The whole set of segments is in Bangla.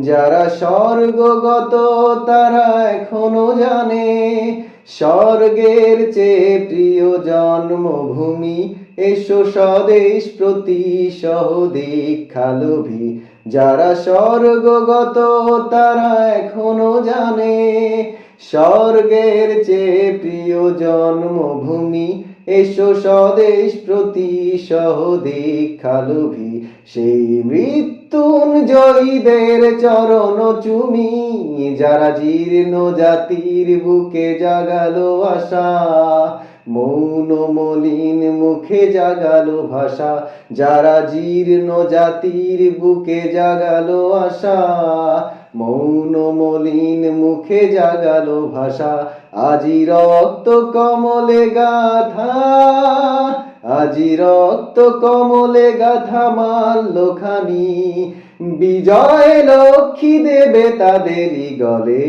যারা স্বর্গগত তারা এখনও জানে, স্বর্গের চেয়ে প্রিয় জন্মভূমি, এসো স্বদেশ প্রতি সহ দীক্ষালোভী যারা স্বর্গগত তারা এখনও জানে, স্বর্গের চেয়ে প্রিয় জন্মভূমি এসো স্বদেশ প্রতি সহ দীক্ষালোভী সেই মৃত্যুঞ্জয়ীদের চরণ চুমি, যারা জীর্ণ জাতির বুকে জাগালো আশা। মৌন মলিন মুখে জাগালো ভাষা, যারা জীর্ণ জাতির বুকে জাগালো আশা। মৌন মলিন মুখে জাগালো ভাষা, আজি রক্ত কমলে গাথা আজি রক্ত কমলে গাথা মাল্যখানি বিজয় লক্ষ্মী দেবে তাদেরই গলে।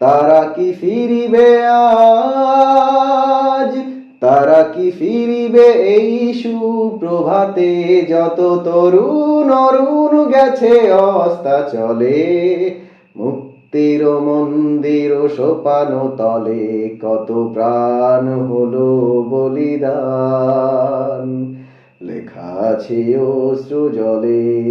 তারা কি ফিরিবে আজ? তারা কি ফিরিবে এই সুপ্রভাতে? যত তরুণ অরুণ গেছে অস্তা চলে। মুক্তির মন্দির সোপান তলে, কত প্রাণ হলো বলিদান। লেখা আছে অশ্রু জলে।